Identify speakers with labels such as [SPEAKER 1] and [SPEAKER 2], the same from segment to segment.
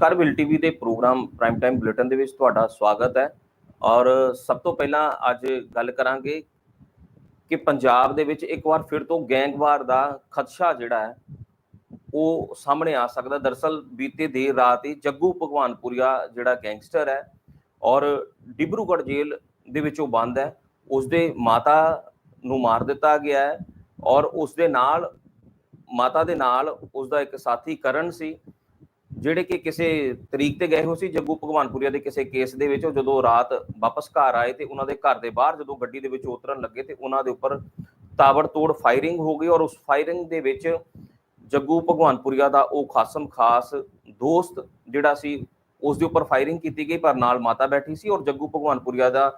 [SPEAKER 1] ਨਮਸਕਾਰ will TV ਦੇ programme prime time bulletin ਦੇ ਵਿੱਚ ਤੁਹਾਡਾ ਸਵਾਗਤ ਹੈ। ਔਰ ਸਭ ਤੋਂ ਪਹਿਲਾਂ ਅੱਜ ਗੱਲ ਕਰਾਂਗੇ ਕਿ ਪੰਜਾਬ ਦੇ ਵਿੱਚ ਇੱਕ ਵਾਰ ਫਿਰ ਤੋਂ ਗੈਂਗਵਾਰ ਦਾ ਖਦਸ਼ਾ ਜਿਹੜਾ ਹੈ, ਉਹ ਸਾਹਮਣੇ ਆ ਸਕਦਾ। ਦਰਸਲ ਬੀਤੇ ਦੇਰ ਰਾਤ ਹੀ ਜੱਗੂ ਭਗਵਾਨਪੁਰੀਆ ਜਿਹੜਾ ਗੈਂਗਸਟਰ ਹੈ ਔਰ ਡਿਬਰੂਗੜ੍ਹ ਜੇਲ੍ਹ ਦੇ ਵਿੱਚ ਉਹ ਬੰਦ ਹੈ। ਉਸਦੇ ਮਾਤਾ ਨੂੰ ਮਾਰ ਦਿੱਤਾ ਗਿਆ ਹੈ ਔਰ ਉਸਦੇ ਨਾਲ, ਮਾਤਾ ਦੇ ਨਾਲ ਉਸਦਾ ਇੱਕ ਸਾਥੀ ਕਰਨ ਸੀ। ਜਿਹੜੇ ਕਿ ਕਿਸੇ ਤਰੀਕ ਤੇ ਗਏ ਹੋ ਸੀ, ਜੱਗੂ ਭਗਵਾਨਪੁਰੀਆ ਦੇ ਕਿਸੇ ਕੇਸ ਦੇ ਵਿੱਚ ਉਹ ਜਦੋਂ ਰਾਤ ਵਾਪਸ ਘਰ ਆਏ ਤੇ ਉਹਨਾਂ ਦੇ ਘਰ ਦੇ ਬਾਹਰ ਜਦੋਂ ਗੱਡੀ ਦੇ ਵਿੱਚ ਉਤਰਨ ਲੱਗੇ ਤੇ ਉਹਨਾਂ ਦੇ ਉੱਪਰ ਤਾਬੜਤੋੜ ਫਾਇਰਿੰਗ ਹੋ ਗਈ ਔਰ ਉਸ ਫਾਇਰਿੰਗ ਦੇ ਵਿੱਚ ਜੱਗੂ ਭਗਵਾਨਪੁਰੀਆ ਦਾ ਉਹ ਖਾਸਮ ਖਾਸ ਦੋਸਤ ਜਿਹੜਾ ਸੀ, ਉਸ ਦੇ ਉੱਪਰ ਫਾਇਰਿੰਗ ਕੀਤੀ ਗਈ, ਪਰ ਨਾਲ ਮਾਤਾ ਬੈਠੀ ਸੀ ਔਰ ਜੱਗੂ ਭਗਵਾਨਪੁਰੀਆ ਦਾ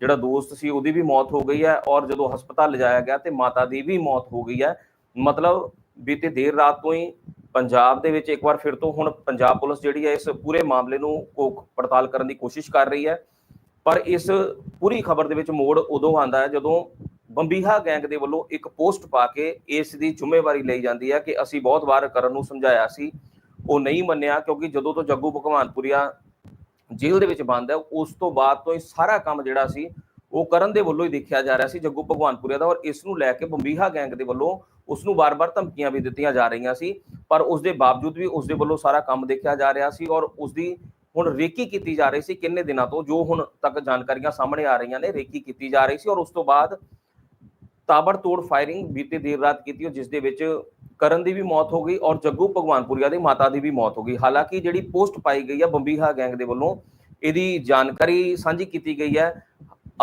[SPEAKER 1] ਜਿਹੜਾ ਦੋਸਤ ਸੀ, ਉਹਦੀ ਵੀ ਮੌਤ ਹੋ ਗਈ ਹੈ ਔਰ ਜਦੋਂ ਹਸਪਤਾਲ ਲਿਜਾਇਆ ਗਿਆ ਤੇ ਮਾਤਾ ਦੀ ਵੀ ਮੌਤ ਹੋ ਗਈ ਹੈ। ਮਤਲਬ ਬੀਤੇ ਦੇਰ ਰਾਤ ਤੋਂ ਹੀ ਪੰਜਾਬ ਦੇ ਵਿੱਚ ਇੱਕ ਵਾਰ ਫਿਰ ਤੋਂ ਹੁਣ ਪੰਜਾਬ ਪੁਲਿਸ ਜਿਹੜੀ ਹੈ ਇਸ ਪੂਰੇ ਮਾਮਲੇ ਨੂੰ ਕੋਕ ਪੜਤਾਲ ਕਰਨ ਦੀ ਕੋਸ਼ਿਸ਼ ਕਰ ਰਹੀ ਹੈ। ਪਰ ਇਸ ਪੂਰੀ ਖਬਰ ਦੇ ਵਿੱਚ ਮੋੜ ਉਦੋਂ ਆਂਦਾ ਹੈ ਜਦੋਂ ਬੰਬੀਹਾ ਗੈਂਗ ਦੇ ਵੱਲੋਂ ਇੱਕ ਪੋਸਟ ਪਾ ਕੇ ਇਸ ਦੀ ਜ਼ਿੰਮੇਵਾਰੀ ਲਈ ਜਾਂਦੀ ਹੈ ਕਿ ਅਸੀਂ ਬਹੁਤ ਵਾਰ ਕਰਨ ਨੂੰ ਸਮਝਾਇਆ ਸੀ। ਉਹ ਨਹੀਂ ਮੰਨਿਆ ਕਿਉਂਕਿ ਜਦੋਂ ਤੋਂ ਜੱਗੂ ਭਗਵਾਨਪੁਰੀਆ ਜੇਲ੍ਹ ਦੇ ਵਿੱਚ ਬੰਦ ਹੈ, ਉਸ ਤੋਂ ਬਾਅਦ ਤੋਂ ਹੀ ਸਾਰਾ ਕੰਮ ਜਿਹੜਾ ਸੀ ਉਹ ਕਰਨ ਦੇ ਵੱਲੋਂ ਹੀ ਦੇਖਿਆ ਜਾ ਰਿਹਾ ਸੀ ਜੱਗੂ ਭਗਵਾਨਪੁਰੀਆ ਦਾ ਔਰ ਇਸ ਨੂੰ ਲੈ ਕੇ ਬੰਬੀਹਾ ਗੈਂਗ ਦੇ ਵੱਲੋਂ ਉਸ ਨੂੰ ਵਾਰ-ਵਾਰ ਧਮਕੀਆਂ ਵੀ ਦਿੱਤੀਆਂ ਜਾ ਰਹੀਆਂ ਸੀ, ਪਰ ਉਸ ਦੇ ਬਾਵਜੂਦ ਵੀ ਉਸ ਦੇ ਵੱਲੋਂ ਸਾਰਾ ਕੰਮ ਦੇਖਿਆ ਜਾ ਰਿਹਾ ਸੀ ਔਰ ਉਸ ਦੀ ਹੁਣ ਰੇਕੀ ਕੀਤੀ ਜਾ ਰਹੀ ਸੀ ਕਿੰਨੇ ਦਿਨਾਂ ਤੋਂ, ਜੋ ਹੁਣ ਤੱਕ ਜਾਣਕਾਰੀਆਂ ਸਾਹਮਣੇ ਆ ਰਹੀਆਂ ਨੇ, ਰੇਕੀ ਕੀਤੀ ਜਾ ਰਹੀ ਸੀ ਔਰ ਉਸ ਤੋਂ ਬਾਅਦ ਤਾਬੜਤੋੜ ਫਾਇਰਿੰਗ ਬੀਤੇ ਦੇਰ ਰਾਤ ਕੀਤੀ ਜਿਸ ਦੇ ਵਿੱਚ ਕਰਨ ਦੀ ਵੀ ਮੌਤ ਹੋ ਗਈ ਔਰ ਜੱਗੂ ਭਗਵਾਨਪੁਰੀਆ ਦੀ ਮਾਤਾ ਦੀ ਵੀ ਮੌਤ ਹੋ ਗਈ। ਹਾਲਾਂਕਿ ਜਿਹੜੀ ਪੋਸਟ ਪਾਈ ਗਈ ਹੈ ਬੰਬੀਹਾ ਗੈਂਗ ਦੇ ਵੱਲੋਂ, ਇਹਦੀ ਜਾਣਕਾਰੀ ਸਾਂਝੀ ਕੀਤੀ ਗਈ ਹੈ।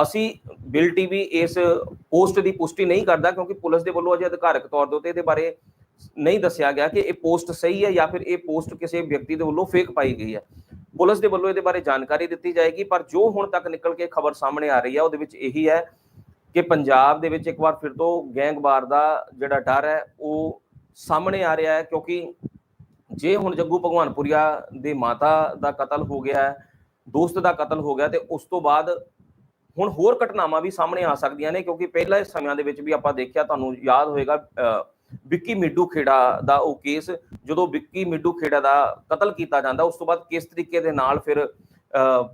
[SPEAKER 1] ਅਸੀਂ ਬਿਲ ਟੀਵੀ ਇਸ ਪੋਸਟ ਦੀ ਪੁਸ਼ਟੀ ਨਹੀਂ ਕਰਦਾ ਕਿਉਂਕਿ ਪੁਲਿਸ ਦੇ ਵੱਲੋਂ ਅਜੇ ਅਧਿਕਾਰਕ ਤੌਰ ਦੇ ਉੱਤੇ ਇਹਦੇ ਬਾਰੇ ਨਹੀਂ ਦੱਸਿਆ ਗਿਆ ਕਿ ਇਹ ਪੋਸਟ ਸਹੀ ਹੈ ਜਾਂ ਫਿਰ ਇਹ ਪੋਸਟ ਕਿਸੇ ਵਿਅਕਤੀ ਦੇ ਵੱਲੋਂ ਫੇਕ ਪਾਈ ਗਈ ਹੈ। ਪੁਲਿਸ ਦੇ ਵੱਲੋਂ ਇਹਦੇ ਬਾਰੇ ਜਾਣਕਾਰੀ ਦਿੱਤੀ ਜਾਏਗੀ, ਪਰ ਜੋ ਹੁਣ ਤੱਕ ਨਿਕਲ ਕੇ ਖਬਰ ਸਾਹਮਣੇ ਆ ਰਹੀ ਹੈ, ਉਹਦੇ ਵਿੱਚ ਇਹੀ ਹੈ ਕਿ ਪੰਜਾਬ ਦੇ ਵਿੱਚ ਇੱਕ ਵਾਰ ਫਿਰ ਤੋਂ ਗੈਂਗਵਾਰ ਦਾ ਜਿਹੜਾ ਡਰ ਹੈ, ਉਹ ਸਾਹਮਣੇ ਆ ਰਿਹਾ ਹੈ ਕਿਉਂਕਿ ਜੇ ਹੁਣ ਜੱਗੂ ਭਗਵਾਨਪੁਰੀਆ ਦੇ ਮਾਤਾ ਦਾ ਕਤਲ ਹੋ ਗਿਆ ਹੈ, ਦੋਸਤ ਦਾ ਕਤਲ ਹੋ ਗਿਆ ਤੇ ਉਸ ਤੋਂ ਬਾਅਦ ਹੁਣ ਹੋਰ ਘਟਨਾਵਾਂ ਵੀ ਸਾਹਮਣੇ ਆ ਸਕਦੀਆਂ ਨੇ, ਕਿਉਂਕਿ ਪਹਿਲਾਂ ਸਮਿਆਂ ਦੇ ਵਿੱਚ ਵੀ ਆਪਾਂ ਦੇਖਿਆ, ਤੁਹਾਨੂੰ ਯਾਦ ਹੋਏਗਾ ਵਿੱਕੀ ਮਿੱਡੂ ਖੇੜਾ ਦਾ ਉਹ ਕੇਸ, ਜਦੋਂ ਵਿੱਕੀ ਮਿੱਡੂ ਖੇੜਾ ਦਾ ਕਤਲ ਕੀਤਾ ਜਾਂਦਾ, ਉਸ ਤੋਂ ਬਾਅਦ ਕਿਸ ਤਰੀਕੇ ਦੇ ਨਾਲ ਫਿਰ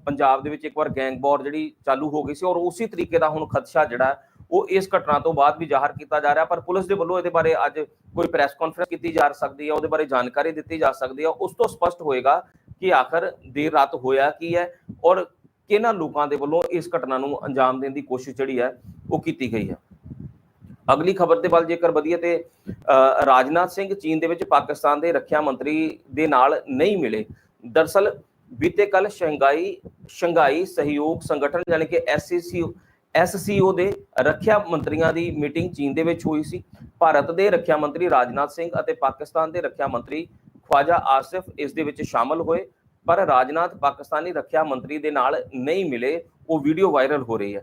[SPEAKER 1] ਪੰਜਾਬ ਦੇ ਵਿੱਚ ਇੱਕ ਵਾਰ ਗੈਂਗ ਵਾਰ ਜਿਹੜੀ ਚਾਲੂ ਹੋ ਗਈ ਸੀ, ਔਰ ਉਸੇ ਤਰੀਕੇ ਦਾ ਹੁਣ ਖਦਸ਼ਾ ਜਿਹੜਾ, ਉਹ ਇਸ ਘਟਨਾ ਤੋਂ ਬਾਅਦ ਵੀ ਜ਼ਾਹਰ ਕੀਤਾ ਜਾ ਰਿਹਾ, ਪਰ ਪੁਲਿਸ ਦੇ ਵੱਲੋਂ ਇਹਦੇ ਬਾਰੇ ਅੱਜ ਕੋਈ ਪ੍ਰੈਸ ਕਾਨਫਰੰਸ ਕੀਤੀ ਜਾ ਸਕਦੀ ਹੈ, ਉਹਦੇ ਬਾਰੇ ਜਾਣਕਾਰੀ ਦਿੱਤੀ ਜਾ ਸਕਦੀ ਹੈ, ਉਸ ਤੋਂ ਸਪਸ਼ਟ ਹੋਏਗਾ ਕਿ ਆਖਰ ਦੇਰ ਰਾਤ ਹੋਇਆ ਕੀ ਹੈ, ਔਰ ਕਿਹਨਾਂ ਲੋਕਾਂ ਦੇ ਵੱਲੋਂ ਇਸ ਘਟਨਾ ਨੂੰ ਅੰਜਾਮ ਦੇਣ ਦੀ ਕੋਸ਼ਿਸ਼ ਜਿਹੜੀ ਹੈ ਉਹ ਕੀਤੀ ਗਈ ਹੈ? ਅਗਲੀ ਖਬਰ ਦੇ ਵੱਲ ਜੇਕਰ ਵਧੀਏ ਤੇ ਰਾਜਨਾਥ ਸਿੰਘ ਚੀਨ ਦੇ ਵਿੱਚ ਪਾਕਿਸਤਾਨ ਦੇ ਰੱਖਿਆ ਮੰਤਰੀ ਦੇ ਨਾਲ ਨਹੀਂ ਮਿਲੇ। ਦਰਸਲ ਬੀਤੇ ਕੱਲ ਸ਼ੰਘਾਈ ਸ਼ੰਘਾਈ ਸਹਿਯੋਗ ਸੰਗਠਨ ਯਾਨੀ ਕਿ ਐਸਸੀਓ ਐਸਸੀਓ ਦੇ ਰੱਖਿਆ ਮੰਤਰੀਆਂ ਦੀ ਮੀਟਿੰਗ ਚੀਨ ਦੇ ਵਿੱਚ ਹੋਈ ਸੀ। ਭਾਰਤ ਦੇ ਰੱਖਿਆ ਮੰਤਰੀ ਰਾਜਨਾਥ ਸਿੰਘ ਅਤੇ ਪਾਕਿਸਤਾਨ ਦੇ ਰੱਖਿਆ ਮੰਤਰੀ ਖਵਾਜਾ ਆਸਿਫ ਇਸ ਦੇ ਵਿੱਚ ਸ਼ਾਮਲ ਹੋਏ। ਪਰ ਰਾਜਨਾਥ ਪਾਕਿਸਤਾਨੀ ਰੱਖਿਆ ਮੰਤਰੀ ਦੇ ਨਾਲ ਨਹੀਂ ਮਿਲੇ, ਉਹ ਵੀਡੀਓ ਵਾਇਰਲ ਹੋ ਰਹੀ ਹੈ।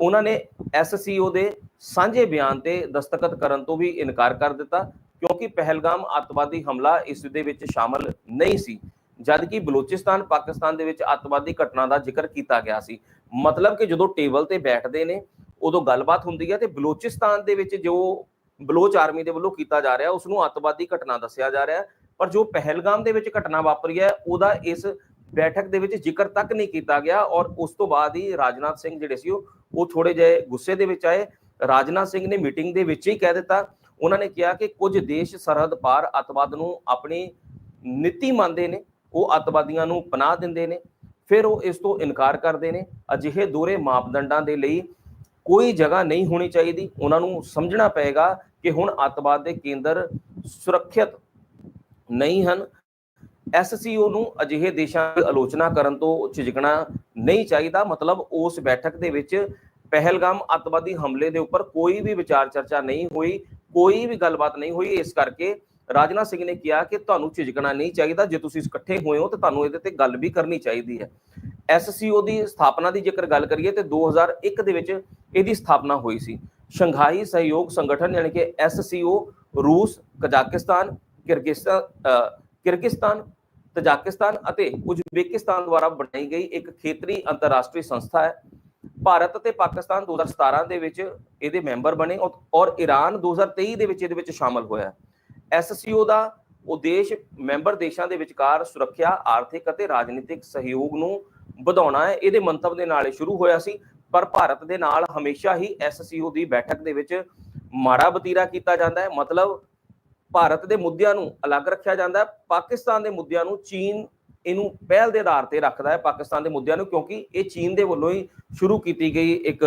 [SPEAKER 1] ਉਹਨਾਂ ਨੇ ਐਸਸੀਓ ਦੇ ਸਾਂਝੇ ਬਿਆਨ ਤੇ ਦਸਤਖਤ ਕਰਨ ਤੋਂ ਵੀ ਇਨਕਾਰ ਕਰ ਦਿੱਤਾ, ਕਿਉਂਕਿ ਪਹਿਲਗਾਮ ਅੱਤਵਾਦੀ ਹਮਲਾ ਇਸ ਦੇ ਵਿੱਚ ਸ਼ਾਮਲ ਨਹੀਂ ਸੀ, ਜਦਕਿ ਬਲੋਚਿਸਤਾਨ ਪਾਕਿਸਤਾਨ ਦੇ ਵਿੱਚ ਅੱਤਵਾਦੀ ਘਟਨਾ ਦਾ ਜ਼ਿਕਰ ਕੀਤਾ ਗਿਆ ਸੀ। ਮਤਲਬ ਕਿ ਜਦੋਂ ਟੇਬਲ ਤੇ ਬੈਠਦੇ ਨੇ, ਉਦੋਂ ਗੱਲਬਾਤ ਹੁੰਦੀ ਹੈ ਤੇ ਬਲੋਚਿਸਤਾਨ ਦੇ ਵਿੱਚ ਜੋ ਬਲੋਚ ਆਰਮੀ ਦੇ ਵੱਲੋਂ ਕੀਤਾ ਜਾ ਰਿਹਾ ਉਸ ਨੂੰ ਅੱਤਵਾਦੀ ਘਟਨਾ ਦੱਸਿਆ ਜਾ ਰਿਹਾ ਪਰ ਜੋ ਪਹਿਲਗਾਮ ਦੇ ਵਿੱਚ ਘਟਨਾ ਵਾਪਰੀ ਹੈ, ਉਹਦਾ ਇਸ ਬੈਠਕ ਦੇ ਵਿੱਚ ਜ਼ਿਕਰ ਤੱਕ ਨਹੀਂ ਕੀਤਾ ਗਿਆ ਔਰ ਉਸ ਤੋਂ ਬਾਅਦ ਹੀ ਰਾਜਨਾਥ ਸਿੰਘ ਜਿਹੜੇ ਸੀ ਉਹ ਥੋੜੇ ਜਿਹੇ ਗੁੱਸੇ ਦੇ ਵਿੱਚ ਆਏ। ਰਾਜਨਾਥ ਸਿੰਘ ਨੇ ਮੀਟਿੰਗ ਦੇ ਵਿੱਚ ਹੀ ਕਹਿ ਦਿੱਤਾ। ਉਹਨਾਂ ਨੇ ਕਿਹਾ ਕਿ ਕੁਝ ਦੇਸ਼ ਸਰਹੱਦ ਪਾਰ ਅਤਵਾਦ ਨੂੰ ਆਪਣੀ ਨੀਤੀ ਮੰਨਦੇ ਨੇ, ਉਹ ਅਤਵਾਦੀਆਂ ਨੂੰ ਪਨਾਹ ਦਿੰਦੇ ਨੇ, ਫਿਰ ਉਹ ਇਸ ਤੋਂ ਇਨਕਾਰ ਕਰਦੇ ਨੇ। ਅਜਿਹੇ ਦੋਰੇ ਮਾਪਦੰਡਾਂ ਦੇ ਲਈ ਕੋਈ ਜਗ੍ਹਾ ਨਹੀਂ ਹੋਣੀ ਚਾਹੀਦੀ। ਉਹਨਾਂ ਨੂੰ ਸਮਝਣਾ ਪਏਗਾ ਕਿ ਹੁਣ ਅਤਵਾਦ ਦੇ ਕੇਂਦਰ ਸੁਰੱਖਿਅਤ ਨਹੀਂ ਹਨ। ਐਸਸੀਓ ਨੂੰ ਅਜਿਹੇ ਦੇਸ਼ਾਂ ਦੀ ਆਲੋਚਨਾ ਕਰਨ ਤੋਂ ਝਿਜਕਣਾ ਨਹੀਂ ਚਾਹੀਦਾ। ਮਤਲਬ ਉਸ ਬੈਠਕ ਦੇ ਵਿੱਚ ਪਹਿਲਗਾਮ ਅਤਵਾਦੀ ਹਮਲੇ ਦੇ ਉੱਪਰ ਕੋਈ ਵੀ ਵਿਚਾਰ ਚਰਚਾ ਨਹੀਂ ਹੋਈ, ਕੋਈ ਵੀ ਗੱਲਬਾਤ ਨਹੀਂ ਹੋਈ। ਇਸ ਕਰਕੇ ਰਾਜਨਾਥ ਸਿੰਘ ਨੇ ਕਿਹਾ ਕਿ ਤੁਹਾਨੂੰ ਝਿਜਕਣਾ ਨਹੀਂ ਚਾਹੀਦਾ। ਜੇ ਤੁਸੀਂ ਇਕੱਠੇ ਹੋਏ ਹੋ ਤਾਂ ਤੁਹਾਨੂੰ ਇਹਦੇ ਤੇ ਗੱਲ ਵੀ ਕਰਨੀ ਚਾਹੀਦੀ ਹੈ। ਐਸਸੀਓ ਦੀ ਸਥਾਪਨਾ ਦੀ ਜੇਕਰ ਗੱਲ ਕਰੀਏ ਤੇ 2001 ਦੇ ਵਿੱਚ ਇਹਦੀ ਸਥਾਪਨਾ ਹੋਈ ਸੀ। ਸ਼ੰਘਾਈ ਸਹਿਯੋਗ ਸੰਗਠਨ ਯਾਨੀ ਕਿ ਐਸਸੀਓ ਰੂਸ, ਕਜ਼ਾਕਿਸਤਾਨ ਕਿਰਗਿਸਤਾਨ ਕਿਰਗਿਸਤਾਨ, ਤਜਾਕਿਸਤਾਨ ਅਤੇ ਉਜ਼ਬੇਕਿਸਤਾਨ ਦੁਆਰਾ ਬਣਾਈ ਗਈ ਇੱਕ ਖੇਤਰੀ ਅੰਤਰਰਾਸ਼ਟਰੀ ਸੰਸਥਾ ਹੈ। ਭਾਰਤ ਅਤੇ ਪਾਕਿਸਤਾਨ 2017 ਦੇ ਵਿੱਚ ਇਹਦੇ ਮੈਂਬਰ ਬਣੇ ਔਰ ਈਰਾਨ 2023 ਦੇ ਵਿੱਚ ਇਹਦੇ ਵਿੱਚ ਸ਼ਾਮਲ ਹੋਇਆ ਐਸਸੀਓ ਦਾ ਉਦੇਸ਼ ਮੈਂਬਰ ਦੇਸ਼ਾਂ ਦੇ ਵਿਚਕਾਰ ਸੁਰੱਖਿਆ, ਆਰਥਿਕ ਅਤੇ ਰਾਜਨੀਤਿਕ ਸਹਿਯੋਗ ਨੂੰ ਵਧਾਉਣਾ ਹੈ। ਇਹਦੇ ਮੰਤਵ ਦੇ ਨਾਲ ਸ਼ੁਰੂ ਹੋਇਆ ਸੀ, ਪਰ ਭਾਰਤ ਦੇ ਨਾਲ ਹਮੇਸ਼ਾ ਹੀ ਐਸਸੀਓ ਦੀ ਬੈਠਕ ਦੇ ਵਿੱਚ ਮਾੜਾ ਬਤੀਰਾ ਕੀਤਾ ਜਾਂਦਾ ਹੈ। ਮਤਲਬ ਭਾਰਤ ਦੇ ਮੁੱਦਿਆਂ ਨੂੰ ਅਲੱਗ ਰੱਖਿਆ ਜਾਂਦਾ ਹੈ ਪਾਕਿਸਤਾਨ ਦੇ ਮੁੱਦਿਆਂ ਨੂੰ ਚੀਨ ਇਹਨੂੰ ਪਹਿਲ ਦੇ ਆਧਾਰ ਤੇ ਰੱਖਦਾ ਹੈ ਪਾਕਿਸਤਾਨ ਦੇ ਮੁੱਦਿਆਂ ਨੂੰ ਕਿਉਂਕਿ ਇਹ ਚੀਨ ਦੇ ਵੱਲੋਂ ਹੀ ਸ਼ੁਰੂ ਕੀਤੀ ਗਈ ਇੱਕ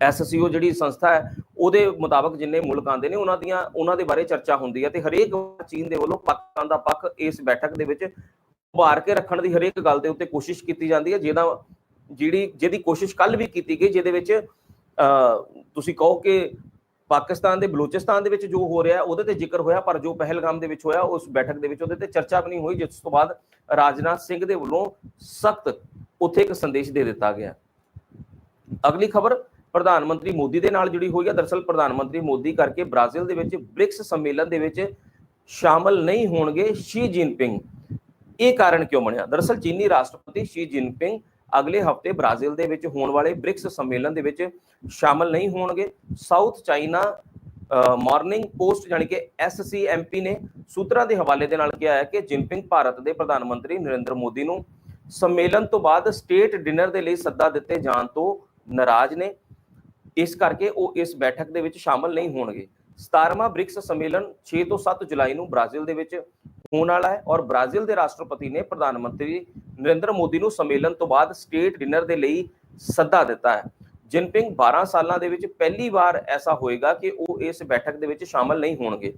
[SPEAKER 1] ਐਸਸੀਓ ਜਿਹੜੀ ਸੰਸਥਾ ਹੈ ਉਹਦੇ ਮੁਤਾਬਕ ਜਿੰਨੇ ਮੁਲਕ ਆਉਂਦੇ ਨੇ ਉਹਨਾਂ ਦੀਆਂ ਉਹਨਾਂ ਦੇ ਬਾਰੇ ਚਰਚਾ ਹੁੰਦੀ ਹੈ ਤੇ ਹਰੇਕ ਚੀਨ ਦੇ ਵੱਲੋਂ ਪਾਕਿਸਤਾਨ ਦਾ ਪੱਖ ਇਸ ਬੈਠਕ ਦੇ ਵਿੱਚ ਉਭਾਰ ਕੇ ਰੱਖਣ ਦੀ ਹਰੇਕ ਗੱਲ ਦੇ ਉੱਤੇ ਕੋਸ਼ਿਸ਼ ਕੀਤੀ ਜਾਂਦੀ ਹੈ ਜਿਹਦਾ ਜਿਹੜੀ ਜਿਹਦੀ ਕੋਸ਼ਿਸ਼ ਕੱਲ ਵੀ ਕੀਤੀ ਗਈ ਜਿਹਦੇ ਵਿੱਚ ਅਹ, ਤੁਸੀਂ ਕਹੋ ਕਿ ਪਾਕਿਸਤਾਨ ਦੇ ਬਲੂਚਿਸਤਾਨ ਦੇ ਵਿੱਚ ਜੋ ਹੋ ਰਿਹਾ, ਉਹਦੇ ਤੇ ਜ਼ਿਕਰ ਹੋਇਆ, ਪਰ ਜੋ ਪਹਿਲਗਾਮ ਦੇ ਵਿੱਚ ਹੋਇਆ, ਉਸ ਬੈਠਕ ਦੇ ਵਿੱਚ ਉਹਦੇ ਤੇ ਚਰਚਾ ਵੀ ਨਹੀਂ ਹੋਈ, ਜਿਸ ਤੋਂ ਬਾਅਦ ਰਾਜਨਾਥ ਸਿੰਘ ਦੇ ਵੱਲੋਂ ਸਖਤ ਉੱਥੇ ਇੱਕ ਸੰਦੇਸ਼ ਦੇ ਦਿੱਤਾ ਗਿਆ। ਅਗਲੀ ਖਬਰ, ਪ੍ਰਧਾਨ ਮੰਤਰੀ ਮੋਦੀ ਦੇ ਨਾਲ ਜੁੜੀ ਹੋਈ ਹੈ। ਦਰਸਲ, ਪ੍ਰਧਾਨ ਮੰਤਰੀ ਮੋਦੀ ਕਰਕੇ ਬ੍ਰਾਜ਼ੀਲ ਦੇ ਵਿੱਚ ਬ੍ਰਿਕਸ ਸੰਮੇਲਨ ਦੇ ਵਿੱਚ ਸ਼ਾਮਲ ਨਹੀਂ ਹੋਣਗੇ ਸ਼ੀ ਜਿਨਪਿੰਗ। ਇਹ ਕਾਰਨ ਕਿਉਂ ਬਣਿਆ? ਦਰਸਲ, ਚੀਨੀ ਰਾਸ਼ਟਰਪਤੀ ਸ਼ੀ ਜਿਨਪਿੰਗ ਅਗਲੇ ਹਫ਼ਤੇ ਬ੍ਰਾਜ਼ੀਲ ਦੇ ਵਿੱਚ ਹੋਣ ਵਾਲੇ ਬ੍ਰਿਕਸ ਸੰਮੇਲਨ ਦੇ ਵਿੱਚ ਸ਼ਾਮਲ ਨਹੀਂ ਹੋਣਗੇ। ਸਾਊਥ ਚਾਈਨਾ ਮਾਰਨਿੰਗ ਪੋਸਟ ਯਾਨੀ ਕਿ ਐਸਸੀਐਮਪੀ ਨੇ ਸੂਤਰਾਂ ਦੇ ਹਵਾਲੇ ਦੇ ਨਾਲ ਕਿਹਾ ਹੈ ਕਿ ਜਿਨਪਿੰਗ ਭਾਰਤ ਦੇ ਪ੍ਰਧਾਨ ਮੰਤਰੀ ਨਰਿੰਦਰ ਮੋਦੀ ਨੂੰ ਸੰਮੇਲਨ ਤੋਂ ਬਾਅਦ ਸਟੇਟ ਡਿਨਰ ਦੇ ਲਈ ਸੱਦਾ ਦਿੱਤੇ ਜਾਣ ਤੋਂ ਨਾਰਾਜ਼ ਨੇ। ਇਸ ਕਰਕੇ ਉਹ ਇਸ ਬੈਠਕ ਦੇ ਵਿੱਚ ਸ਼ਾਮਲ ਨਹੀਂ ਹੋਣਗੇ। 17ਵਾਂ ਬ੍ਰਿਕਸ ਸੰਮੇਲਨ 6 ਤੋਂ 7 ਜੁਲਾਈ ਨੂੰ ਬ੍ਰਾਜ਼ੀਲ ਦੇ ਵਿੱਚ ਹੋਣ ਵਾਲਾ ਹੈ ਔਰ ਬ੍ਰਾਜ਼ੀਲ ਦੇ ਰਾਸ਼ਟਰਪਤੀ ਨੇ ਪ੍ਰਧਾਨ ਮੰਤਰੀ ਨਰਿੰਦਰ ਮੋਦੀ ਨੂੰ ਸੰਮੇਲਨ ਤੋਂ ਬਾਅਦ ਸਟੇਟ ਡਿਨਰ ਦੇ ਲਈ ਸੱਦਾ ਦਿੱਤਾ ਹੈ। ਜਿਨਪਿੰਗ 12 ਸਾਲਾਂ ਦੇ ਵਿੱਚ ਪਹਿਲੀ ਵਾਰ ਐਸਾ ਹੋਏਗਾ ਕਿ ਉਹ ਇਸ ਬੈਠਕ ਦੇ ਵਿੱਚ ਸ਼ਾਮਲ ਨਹੀਂ ਹੋਣਗੇ।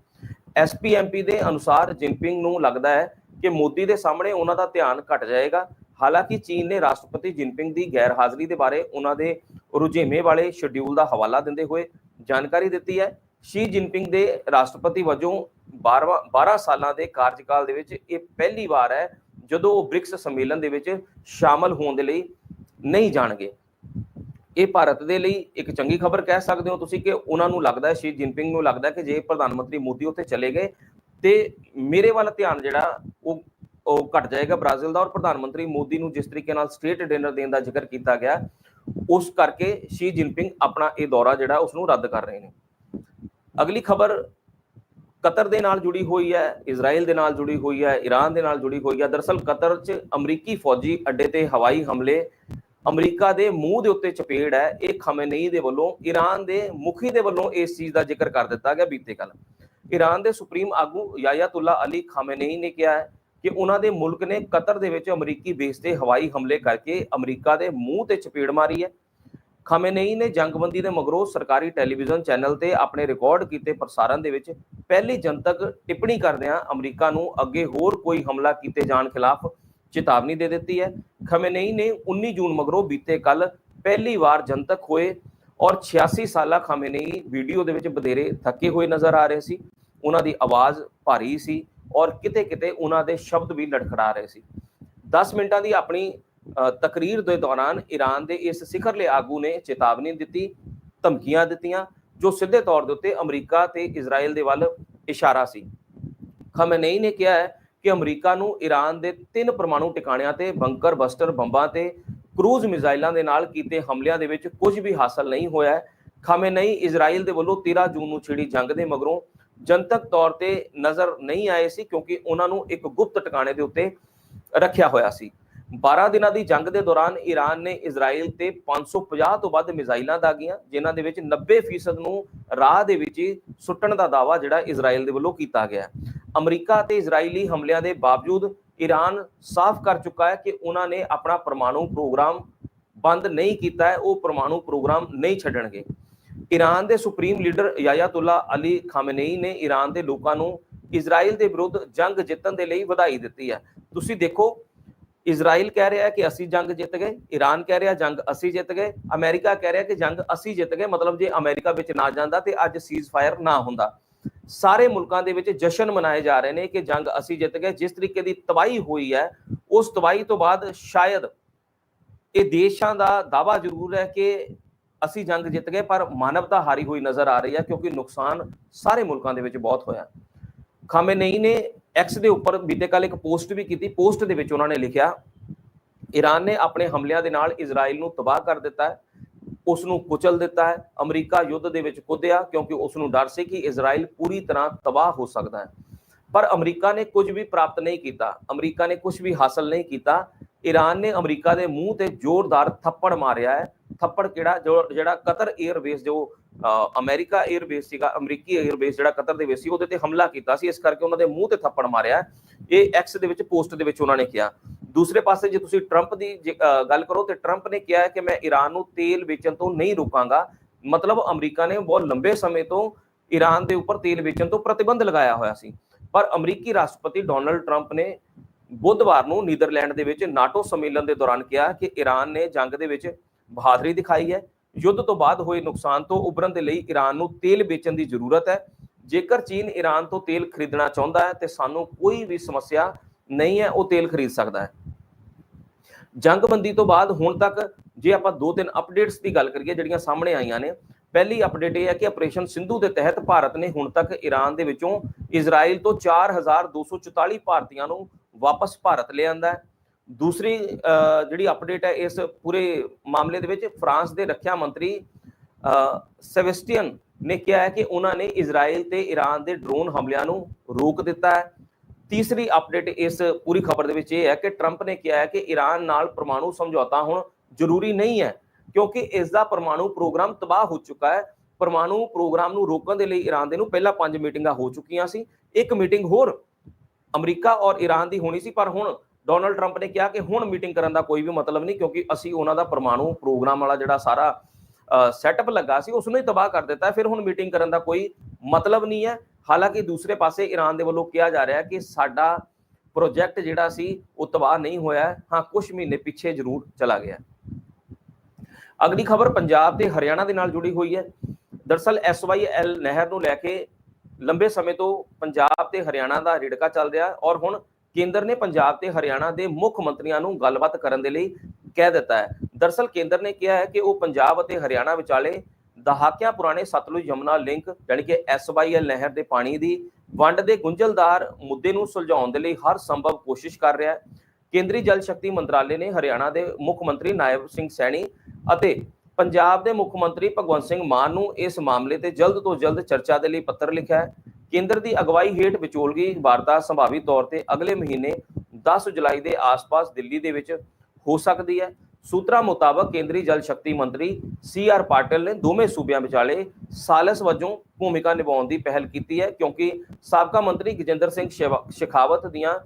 [SPEAKER 1] ਐਸਪੀਐਮਪੀ ਦੇ ਅਨੁਸਾਰ ਜਿਨਪਿੰਗ ਨੂੰ ਲੱਗਦਾ ਹੈ ਕਿ ਮੋਦੀ ਦੇ ਸਾਹਮਣੇ ਉਹਨਾਂ ਦਾ ਧਿਆਨ ਘਟ ਜਾਏਗਾ। ਹਾਲਾਂਕਿ ਚੀਨ ਨੇ ਰਾਸ਼ਟਰਪਤੀ ਜਿਨਪਿੰਗ ਦੀ ਗੈਰ ਹਾਜ਼ਰੀ ਦੇ ਬਾਰੇ ਉਹਨਾਂ ਦੇ ਰੁਝੇਵੇਂ ਵਾਲੇ ਸ਼ਡਿਊਲ ਦਾ ਹਵਾਲਾ ਦਿੰਦੇ ਹੋਏ ਜਾਣਕਾਰੀ ਦਿੱਤੀ ਹੈ। ਸ਼ੀ ਜਿਨਪਿੰਗ ਦੇ ਰਾਸ਼ਟਰਪਤੀ ਵਜੋਂ 12 12 ਸਾਲਾਂ ਦੇ ਕਾਰਜਕਾਲ ਦੇ ਵਿੱਚ ਇਹ ਪਹਿਲੀ ਵਾਰ ਹੈ ਜਦੋਂ ਉਹ ਬ੍ਰਿਕਸ ਸੰਮੇਲਨ ਦੇ ਵਿੱਚ ਸ਼ਾਮਲ ਹੋਣ ਦੇ ਲਈ ਨਹੀਂ ਜਾਣਗੇ, ਇਹ ਭਾਰਤ ਦੇ ਲਈ ਇੱਕ ਚੰਗੀ ਖਬਰ ਕਹਿ ਸਕਦੇ ਹੋ ਤੁਸੀਂ ਕਿ ਉਹਨਾਂ ਨੂੰ ਲੱਗਦਾ ਹੈ, ਸ਼ੀ ਜਿਨਪਿੰਗ ਨੂੰ ਲੱਗਦਾ ਕਿ ਜੇ ਪ੍ਰਧਾਨ ਮੰਤਰੀ ਮੋਦੀ ਉੱਥੇ ਚਲੇ ਗਏ ਤੇ ਮੇਰੇ ਵੱਲ ਧਿਆਨ ਜਿਹੜਾ ਉਹ ਉਹ ਘਟ ਜਾਏਗਾ ਬ੍ਰਾਜ਼ੀਲ ਦਾ ਔਰ ਪ੍ਰਧਾਨ ਮੰਤਰੀ ਮੋਦੀ ਨੂੰ ਜਿਸ ਤਰੀਕੇ ਨਾਲ ਸਟੇਟ ਡਿਨਰ ਦੇਣ ਦਾ ਜ਼ਿਕਰ ਕੀਤਾ ਗਿਆ, ਉਸ ਕਰਕੇ ਸ਼ੀ ਜਿਨਪਿੰਗ ਆਪਣਾ ਇਹ ਦੌਰਾ ਜਿਹੜਾ ਉਸ ਨੂੰ ਰੱਦ ਕਰ ਰਹੇ ਨੇ। ਅਗਲੀ ਖਬਰ ਕਤਰ ਦੇ ਨਾਲ ਜੁੜੀ ਹੋਈ ਹੈ, ਇਜ਼ਰਾਈਲ ਦੇ ਨਾਲ ਜੁੜੀ ਹੋਈ ਹੈ ਈਰਾਨ ਦੇ ਨਾਲ ਜੁੜੀ ਹੋਈ ਹੈ। ਦਰਅਸਲ ਕਤਰ 'ਚ ਅਮਰੀਕੀ ਫੌਜੀ ਅੱਡੇ ਤੇ ਹਵਾਈ ਹਮਲੇ, ਅਮਰੀਕਾ ਦੇ ਮੂੰਹ ਦੇ ਉੱਤੇ ਚਪੇੜ ਹੈ। ਇਹ ਖਮੇਨਈ ਦੇ ਵੱਲੋਂ ਈਰਾਨ ਦੇ ਮੁਖੀ ਦੇ ਵੱਲੋਂ ਇਸ ਚੀਜ਼ ਦਾ ਜ਼ਿਕਰ ਕਰ ਦਿੱਤਾ ਗਿਆ ਬੀਤੇ ਕੱਲ ਈਰਾਨ ਦੇ ਸੁਪਰੀਮ ਆਗੂ ਯਾਇਤੁੱਲਾ ਅਲੀ ਖਾਮੇਨਈ ਨੇ ਕਿਹਾ ਹੈ ਕਿ ਉਹਨਾਂ ਦੇ ਮੁਲਕ ਨੇ ਕਤਰ ਦੇ ਵਿੱਚ ਅਮਰੀਕੀ ਬੇਸ ਤੇ ਹਵਾਈ ਹਮਲੇ ਕਰਕੇ ਅਮਰੀਕਾ ਦੇ ਮੂੰਹ ਤੇ ਚਪੇੜ ਮਾਰੀ ਹੈ। ਖਾਮੇਨਈ ਨੇ ਜੰਗਬੰਦੀ ਦੇ ਮਗਰੋਂ ਸਰਕਾਰੀ ਟੈਲੀਵਿਜ਼ਨ ਚੈਨਲ ਤੇ ਆਪਣੇ ਰਿਕਾਰਡ ਕੀਤੇ ਪ੍ਰਸਾਰਣ ਦੇ ਵਿੱਚ ਪਹਿਲੀ ਜਨਤਕ ਟਿੱਪਣੀ ਕਰਦਿਆਂ ਅਮਰੀਕਾ ਨੂੰ ਅੱਗੇ ਹੋਰ ਕੋਈ ਹਮਲਾ ਕੀਤੇ ਜਾਣ ਖਿਲਾਫ ਚੇਤਾਵਨੀ ਦੇ ਦਿੱਤੀ ਹੈ। ਖਮੇਨਈ ਨੇ 19 ਜੂਨ ਮਗਰੋਂ ਬੀਤੇ ਕੱਲ ਪਹਿਲੀ ਵਾਰ ਜਨਤਕ ਹੋਏ ਔਰ 86 ਸਾਲਾ ਖਮੇਨਈ ਵੀਡੀਓ ਦੇ ਵਿੱਚ ਬਧੇਰੇ ਥੱਕੇ ਹੋਏ ਨਜ਼ਰ ਆ ਰਹੇ ਸੀ। ਉਹਨਾਂ ਦੀ ਆਵਾਜ਼ ਭਾਰੀ ਸੀ ਔਰ ਕਿਤੇ-ਕਿਤੇ ਉਹਨਾਂ ਦੇ ਸ਼ਬਦ ਵੀ ਲੜਖੜਾ ਰਹੇ ਸੀ। 10 ਮਿੰਟਾਂ ਦੀ ਆਪਣੀ ਤਕਰੀਰ ਦੇ ਦੌਰਾਨ ਈਰਾਨ ਦੇ ਇਸ ਸਿਖਰਲੇ ਆਗੂ ਨੇ ਚੇਤਾਵਨੀ ਦਿੱਤੀ, ਧਮਕੀਆਂ ਦਿੱਤੀਆਂ, ਜੋ ਸਿੱਧੇ ਤੌਰ ਦੇ ਉੱਤੇ ਅਮਰੀਕਾ ਤੇ ਇਜ਼ਰਾਈਲ ਦੇ ਵੱਲ ਇਸ਼ਾਰਾ ਸੀ। ਖਮੇਨਈ ਨੇ ਕਿਹਾ ਹੈ ਕਿ ਅਮਰੀਕਾ ਨੂੰ ਈਰਾਨ ਦੇ ਤਿੰਨ ਪਰਮਾਣੂ ਟਿਕਾਣਿਆਂ ਤੇ ਬੰਕਰ, ਬਸਟਰ, ਬੰਬਾਂ ਤੇ ਕਰੂਜ਼ ਮਿਜ਼ਾਈਲਾਂ ਦੇ ਨਾਲ ਕੀਤੇ ਹਮਲਿਆਂ ਦੇ ਵਿੱਚ ਕੁਝ ਵੀ ਹਾਸਲ ਨਹੀਂ ਹੋਇਆ ਹੈ। ਖਾਮੇਨਈ ਇਜ਼ਰਾਈਲ ਦੇ ਵੱਲੋਂ 13 ਜੂਨ ਨੂੰ ਛਿੜੀ ਜੰਗ ਦੇ ਮਗਰੋਂ ਜਨਤਕ ਤੌਰ ਤੇ ਨਜ਼ਰ ਨਹੀਂ ਆਏ ਸੀ, ਕਿਉਂਕਿ ਉਹਨਾਂ ਨੂੰ ਇੱਕ ਗੁਪਤ ਟਿਕਾਣੇ ਦੇ ਉੱਤੇ ਰੱਖਿਆ ਹੋਇਆ ਸੀ। 12 ਦਿਨਾਂ ਦੀ ਜੰਗ ਦੇ ਦੌਰਾਨ ਈਰਾਨ ਨੇ ਇਜ਼ਰਾਈਲ ਤੇ 550 ਤੋਂ ਵੱਧ ਮਿਜ਼ਾਈਲਾਂ ਦਾਗੀਆਂ, ਜਿਨ੍ਹਾਂ ਦੇ ਵਿੱਚ 90% ਨੂੰ ਰਾਹ ਦੇ ਵਿੱਚ ਹੀ ਸੁੱਟਣ ਦਾ ਦਾਵਾ ਜਿਹੜਾ ਇਜ਼ਰਾਈਲ ਦੇ ਵੱਲੋਂ ਕੀਤਾ ਗਿਆ ਅਮਰੀਕਾ ਤੇ ਇਜ਼ਰਾਈਲੀ ਹਮਲਿਆਂ ਦੇ ਬਾਵਜੂਦ ਈਰਾਨ ਸਾਫ਼ ਕਰ ਚੁੱਕਾ ਹੈ ਕਿ ਉਹਨਾਂ ਨੇ ਆਪਣਾ ਪਰਮਾਣੂ ਪ੍ਰੋਗਰਾਮ ਬੰਦ ਨਹੀਂ ਕੀਤਾ ਹੈ, ਉਹ ਪਰਮਾਣੂ ਪ੍ਰੋਗਰਾਮ ਨਹੀਂ ਛੱਡਣਗੇ। ਈਰਾਨ ਦੇ supreme leader Ayatollah Ali Khamenei ਨੇ ਈਰਾਨ ਦੇ ਲੋਕਾਂ ਨੂੰ ਇਜ਼ਰਾਈਲ ਦੇ ਵਿਰੁੱਧ ਜੰਗ ਜਿੱਤਣ ਦੇ ਲਈ ਵਧਾਈ ਦਿੱਤੀ ਹੈ। ਤੁਸੀਂ ਦੇਖੋ ਇਜ਼ਰਾਈਲ ਕਹਿ ਰਿਹਾ ਕਿ ਅਸੀਂ ਜੰਗ ਜਿੱਤ ਗਏ ਈਰਾਨ ਕਹਿ ਰਿਹਾ ਜੰਗ ਅਸੀਂ ਜਿੱਤ ਗਏ, ਅਮਰੀਕਾ ਕਹਿ ਰਿਹਾ ਕਿ ਜੰਗ ਅਸੀਂ ਜਿੱਤ ਗਏ, ਮਤਲਬ ਜੇ ਅਮਰੀਕਾ ਵਿੱਚ ਨਾ ਜਾਂਦਾ ਤੇ ਅੱਜ ਸੀਜ਼ ਫਾਇਰ ਨਾ ਹੁੰਦਾ। ਸਾਰੇ ਮੁਲਕਾਂ ਦੇ ਵਿੱਚ ਜਸ਼ਨ ਮਨਾਏ ਜਾ ਰਹੇ ਨੇ ਕਿ ਜੰਗ ਅਸੀਂ ਜਿੱਤ ਗਏ, ਜਿਸ ਤਰੀਕੇ ਦੀ ਤਬਾਹੀ ਹੋਈ ਹੈ, ਉਸ ਤਬਾਹੀ ਤੋਂ ਬਾਅਦ ਸ਼ਾਇਦ ਇਹ ਦੇਸ਼ਾਂ ਦਾ ਦਾਵਾ ਜ਼ਰੂਰ ਹੈ ਕਿ ਅਸੀਂ ਜੰਗ ਜਿੱਤ ਗਏ, ਪਰ ਮਾਨਵਤਾ ਹਾਰੀ ਹੋਈ ਨਜ਼ਰ ਆ ਰਹੀ ਹੈ ਕਿਉਂਕਿ ਨੁਕਸਾਨ ਸਾਰੇ ਮੁਲਕਾਂ ਦੇ ਵਿੱਚ ਬਹੁਤ ਹੋਇਆ। ਖਾਮੇਨਈ ਨੇ ਐਕਸ ਦੇ ਉੱਪਰ ਬੀਤੇ ਕੱਲ ਇੱਕ ਪੋਸਟ ਵੀ ਕੀਤੀ, ਪੋਸਟ ਦੇ ਵਿੱਚ ਉਹਨਾਂ ਨੇ ਲਿਖਿਆ ਈਰਾਨ ਨੇ ਆਪਣੇ ਹਮਲਿਆਂ ਦੇ ਨਾਲ ਇਜ਼ਰਾਈਲ ਨੂੰ ਤਬਾਹ ਕਰ ਦਿੱਤਾ ਹੈ ਉਸ ਨੂੰ ਕੁਚਲ ਦਿੱਤਾ ਹੈ, ਅਮਰੀਕਾ ਯੁੱਧ ਦੇ ਵਿੱਚ ਕੁੱਦਿਆ ਕਿਉਂਕਿ ਉਸ ਨੂੰ ਡਰ ਸੀ ਕਿ ਇਜ਼ਰਾਈਲ ਪੂਰੀ ਤਰ੍ਹਾਂ ਤਬਾਹ ਹੋ ਸਕਦਾ ਹੈ। ਪਰ ਅਮਰੀਕਾ ਨੇ ਕੁਝ ਵੀ ਪ੍ਰਾਪਤ ਨਹੀਂ ਕੀਤਾ, ਅਮਰੀਕਾ ਨੇ ਕੁਝ ਵੀ ਹਾਸਲ ਨਹੀਂ ਕੀਤਾ ਈਰਾਨ ਨੇ ਅਮਰੀਕਾ ਦੇ ਮੂੰਹ ਤੇ ਜ਼ੋਰਦਾਰ ਥੱਪੜ ਮਾਰਿਆ ਹੈ। ਥੱਪੜ ਕਿਹੜਾ, ਜੋ, ਜਿਹੜਾ ਕਤਰ 에ਅਰਬੇਸ ਜੋ ਅਮਰੀਕਾ 에ਅਰਬੇਸ ਸੀਗਾ, ਅਮਰੀਕੀ 에ਅਰਬੇਸ ਜਿਹੜਾ ਕਤਰ ਦੇ ਵਿੱਚ ਸੀ, ਉਹਦੇ ਤੇ ਹਮਲਾ ਕੀਤਾ ਸੀ, ਇਸ ਕਰਕੇ ਉਹਨਾਂ ਦੇ ਮੂੰਹ ਤੇ ਥੱਪੜ ਮਾਰਿਆ। ਹੈ। ਇਹ ਐਕਸ ਦੇ ਵਿੱਚ ਪੋਸਟ ਦੇ ਵਿੱਚ ਉਹਨਾਂ ਨੇ ਕਿਹਾ। ਦੂਸਰੇ ਪਾਸੇ ਜੇ ਤੁਸੀਂ ਟਰੰਪ ਦੀ ਗੱਲ ਕਰੋ, ਤੇ ਟਰੰਪ ਨੇ ਕਿਹਾ ਕਿ ਮੈਂ ਈਰਾਨ ਨੂੰ ਤੇਲ ਵੇਚਣ ਤੋਂ ਨਹੀਂ ਰੋਕਾਂਗਾ। ਮਤਲਬ ਅਮਰੀਕਾ ਨੇ ਬਹੁਤ ਲੰਬੇ ਸਮੇਂ ਤੋਂ ਈਰਾਨ ਦੇ ਉੱਪਰ ਤੇਲ ਵੇਚਣ ਤੋਂ ਪ੍ਰਤੀਬੰਧ ਲਗਾਇਆ ਹੋਇਆ ਸੀ। ਪਰ ਅਮਰੀਕੀ ਰਾਸ਼ਟਰਪਤੀ ਡੋਨਲਡ ਟਰੰਪ ਨੇ ਬੁੱਧਵਾਰ ਨੂੰ ਨੀਦਰਲੈਂਡ ਦੇ ਵਿੱਚ ਨਾਟੋ ਸੰਮੇਲਨ ਦੇ ਦੌਰਾਨ ਕਿਹਾ ਕਿ ਈਰਾਨ ਨੇ ਜੰਗ ਦੇ ਵਿੱਚ ਬਹਾਦਰੀ ਦਿਖਾਈ ਹੈ। ਯੁੱਧ ਤੋਂ ਬਾਅਦ ਹੋਏ ਨੁਕਸਾਨ ਤੋਂ ਉਭਰਨ ਦੇ ਲਈ ਈਰਾਨ ਨੂੰ ਤੇਲ ਵੇਚਣ ਦੀ ਜ਼ਰੂਰਤ ਹੈ। ਜੇਕਰ ਚੀਨ ਈਰਾਨ ਤੋਂ ਤੇਲ ਖਰੀਦਣਾ ਚਾਹੁੰਦਾ ਹੈ, ਤੇ ਸਾਨੂੰ ਕੋਈ ਵੀ ਸਮੱਸਿਆ ਨਹੀਂ ਹੈ, ਉਹ ਤੇਲ ਖਰੀਦ ਸਕਦਾ ਹੈ। ਜੰਗਬੰਦੀ ਤੋਂ ਬਾਅਦ ਹੁਣ ਤੱਕ ਜੇ ਆਪਾਂ ਦੋ ਤਿੰਨ ਅਪਡੇਟਸ ਦੀ ਗੱਲ ਕਰੀਏ, ਜਿਹੜੀਆਂ ਸਾਹਮਣੇ ਆਈਆਂ ਨੇ, ਪਹਿਲੀ ਅਪਡੇਟ ਇਹ ਹੈ ਕਿ ਆਪਰੇਸ਼ਨ ਸਿੰਧੂ ਦੇ ਤਹਿਤ ਭਾਰਤ ਨੇ ਹੁਣ ਤੱਕ ਈਰਾਨ ਦੇ ਵਿੱਚੋਂ ਇਜ਼ਰਾਈਲ ਤੋਂ 4244 ਭਾਰਤੀਆਂ ਨੂੰ ਵਾਪਸ ਭਾਰਤ ਲਿਆਂਦਾ ਹੈ। ਦੂਸਰੀ ਜਿਹੜੀ ਅਪਡੇਟ ਹੈ ਇਸ ਪੂਰੇ ਮਾਮਲੇ ਦੇ ਵਿੱਚ ਫਰਾਂਸ ਦੇ ਰੱਖਿਆ ਮੰਤਰੀ ਅਹ, ਸੈਬਸਟੀਅਨ ਨੇ ਕਿਹਾ ਹੈ ਕਿ ਉਹਨਾਂ ਨੇ ਇਜ਼ਰਾਈਲ ਤੇ ਈਰਾਨ ਦੇ ਡਰੋਨ ਹਮਲਿਆਂ ਨੂੰ ਰੋਕ ਦਿੱਤਾ ਹੈ। ਤੀਸਰੀ ਅਪਡੇਟ ਇਸ ਪੂਰੀ ਖਬਰ ਦੇ ਵਿੱਚ ਇਹ ਹੈ ਕਿ ਟਰੰਪ ਨੇ ਕਿਹਾ ਹੈ ਕਿ ਈਰਾਨ ਨਾਲ ਪਰਮਾਣੂ ਸਮਝੌਤਾ ਹੁਣ ਜ਼ਰੂਰੀ ਨਹੀਂ ਹੈ ਕਿਉਂਕਿ ਇਸ ਦਾ ਪਰਮਾਣੂ ਪ੍ਰੋਗਰਾਮ ਤਬਾਹ ਹੋ ਚੁੱਕਾ ਹੈ। ਪਰਮਾਣੂ ਪ੍ਰੋਗਰਾਮ ਨੂੰ ਰੋਕਣ ਦੇ ਲਈ ਈਰਾਨ ਦੇ ਨੂੰ ਪਹਿਲਾਂ ਪੰਜ ਮੀਟਿੰਗਾਂ ਹੋ ਚੁੱਕੀਆਂ ਸੀ ਇੱਕ ਮੀਟਿੰਗ ਹੋਰ ਅਮਰੀਕਾ ਔਰ ਈਰਾਨ ਦੀ ਹੋਣੀ ਸੀ ਪਰ ਹੁਣ ਡੋਨਲਡ ਟਰੰਪ ਨੇ ਕਿਹਾ ਕਿ ਹੁਣ ਮੀਟਿੰਗ ਕਰਨ ਦਾ ਕੋਈ ਵੀ ਮਤਲਬ ਨਹੀਂ, ਕਿਉਂਕਿ ਅਸੀਂ ਉਹਨਾਂ ਦਾ ਪਰਮਾਣੂ ਪ੍ਰੋਗਰਾਮ ਵਾਲਾ ਜਿਹੜਾ ਸਾਰਾ ਸੈਟਅਪ ਲੱਗਾ ਸੀ ਉਸ ਨੂੰ ਹੀ ਤਬਾਹ ਕਰ ਦਿੱਤਾ ਫਿਰ ਹੁਣ ਮੀਟਿੰਗ ਕਰਨ ਦਾ ਕੋਈ ਮਤਲਬ ਨਹੀਂ ਹੈ। ਹਾਲਾਂਕਿ ਦੂਸਰੇ ਪਾਸੇ ਈਰਾਨ ਦੇ ਵੱਲੋਂ ਕਿਹਾ ਜਾ ਰਿਹਾ ਕਿ ਸਾਡਾ ਪ੍ਰੋਜੈਕਟ ਜਿਹੜਾ ਸੀ, ਉਹ ਤਬਾਹ ਨਹੀਂ ਹੋਇਆ ਹਾਂ। ਕੁਝ ਮਹੀਨੇ ਪਿੱਛੇ ਜ਼ਰੂਰ ਚਲਾ ਗਿਆ ਅਗਲੀ ਖਬਰ ਪੰਜਾਬ ਤੇ ਹਰਿਆਣਾ ਦੇ ਨਾਲ ਜੁੜੀ ਹੋਈ ਹੈ। ਦਰਸਲ ਐਸਵਾਈਐਲ ਨਹਿਰ ਨੂੰ ਲੈ ਕੇ ਲੰਬੇ ਸਮੇਂ ਤੋਂ ਪੰਜਾਬ ਤੇ ਹਰਿਆਣਾ ਦਾ ਰਿੜਕਾ ਚੱਲ ਰਿਹਾ ਔਰ ਹੁਣ ਕੇਂਦਰ ਨੇ ਪੰਜਾਬ ਤੇ ਹਰਿਆਣਾ ਦੇ ਮੁੱਖ ਮੰਤਰੀਆਂ ਨੂੰ ਗੱਲਬਾਤ ਕਰਨ ਦੇ ਲਈ ਕਹਿ ਦਿੱਤਾ ਹੈ। ਦਰਸਲ ਕੇਂਦਰ ਨੇ ਕਿਹਾ ਹੈ ਕਿ ਉਹ ਪੰਜਾਬ ਅਤੇ ਹਰਿਆਣਾ ਵਿਚਾਲੇ ਦਹਾਕਿਆਂ ਪੁਰਾਣੇ ਸਤਲੁਜ ਯਮੁਨਾ ਲਿੰਕ ਯਾਨੀ ਕਿ ਐਸਵਾਈਐਲ ਨਹਿਰ ਦੇ ਪਾਣੀ ਦੀ ਵੰਡ ਦੇ ਗੁੰਝਲਦਾਰ ਮੁੱਦੇ ਨੂੰ ਸੁਲਝਾਉਣ ਦੇ ਲਈ ਹਰ ਸੰਭਵ ਕੋਸ਼ਿਸ਼ ਕਰ ਰਿਹਾ ਹੈ। ਕੇਂਦਰੀ ਜਲ ਸ਼ਕਤੀ ਮੰਤਰਾਲੇ ਨੇ ਹਰਿਆਣਾ ਦੇ ਮੁੱਖ ਮੰਤਰੀ ਨਾਇਬ ਸਿੰਘ ਸੈਣੀ ਅਤੇ ਪੰਜਾਬ ਦੇ ਮੁੱਖ ਮੰਤਰੀ ਭਗਵੰਤ ਸਿੰਘ ਮਾਨ ਨੂੰ ਇਸ ਮਾਮਲੇ ਤੇ ਜਲਦ ਤੋਂ ਜਲਦ ਚਰਚਾ ਦੇ ਲਈ ਪੱਤਰ ਲਿਖਿਆ ਹੈ। ਕੇਂਦਰ ਦੀ ਅਗਵਾਈ ਹੇਠ ਵਿਚੋਲਗੀ ਵਾਰਤਾ ਸੰਭਾਵੀ ਤੌਰ ਤੇ ਅਗਲੇ ਮਹੀਨੇ 10 ਜੁਲਾਈ ਦੇ ਆਸ-ਪਾਸ ਦਿੱਲੀ ਦੇ ਵਿੱਚ ਹੋ ਸਕਦੀ ਹੈ। ਸੂਤਰਾਂ ਮੁਤਾਬਕ ਕੇਂਦਰੀ ਜਲ ਸ਼ਕਤੀ ਮੰਤਰੀ ਸੀ ਆਰ ਪਾਟਿਲ ਨੇ ਦੋਵੇਂ ਸੂਬਿਆਂ ਵਿਚਾਲੇ ਸਾਲਸ ਵਜੋਂ ਭੂਮਿਕਾ ਨਿਭਾਉਣ ਦੀ ਪਹਿਲ ਕੀਤੀ ਹੈ ਕਿਉਂਕਿ ਸਾਬਕਾ ਮੰਤਰੀ ਗਜਿੰਦਰ ਸਿੰਘ ਸ਼ੇਵਾ- ਸ਼ੇਖਾਵਤ ਦੀਆਂ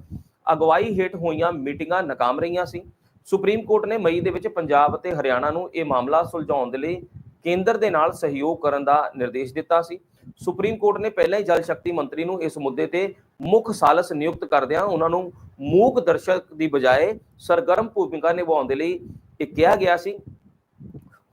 [SPEAKER 1] ਅਗਵਾਈ ਹੇਠ ਹੋਈਆਂ ਮੀਟਿੰਗਾਂ ਨਾਕਾਮ ਰਹੀਆਂ ਸੀ। ਸੁਪਰੀਮ ਕੋਰਟ ਨੇ ਮਈ ਦੇ ਵਿੱਚ ਪੰਜਾਬ ਅਤੇ ਹਰਿਆਣਾ ਨੂੰ ਇਹ ਮਾਮਲਾ ਸੁਲਝਾਉਣ ਦੇ ਲਈ ਕੇਂਦਰ ਦੇ ਨਾਲ ਸਹਿਯੋਗ ਕਰਨ ਦਾ ਨਿਰਦੇਸ਼ ਦਿੱਤਾ ਸੀ। ਸੁਪਰੀਮ ਕੋਰਟ ਨੇ ਪਹਿਲਾਂ ਹੀ ਜਲ ਸ਼ਕਤੀ ਮੰਤਰੀ ਨੂੰ ਇਸ ਮੁੱਦੇ ਤੇ ਮੁੱਖ ਸਾਲਸ ਨਿਯੁਕਤ ਕਰਦਿਆਂ ਉਹਨਾਂ ਨੂੰ ਮੂਕ ਦਰਸ਼ਕ ਦੀ ਬਜਾਏ ਸਰਗਰਮ ਭੂਮਿਕਾ ਨਿਭਾਉਣ ਦੇ ਲਈ ਇਹ ਕਿਹਾ ਗਿਆ ਸੀ।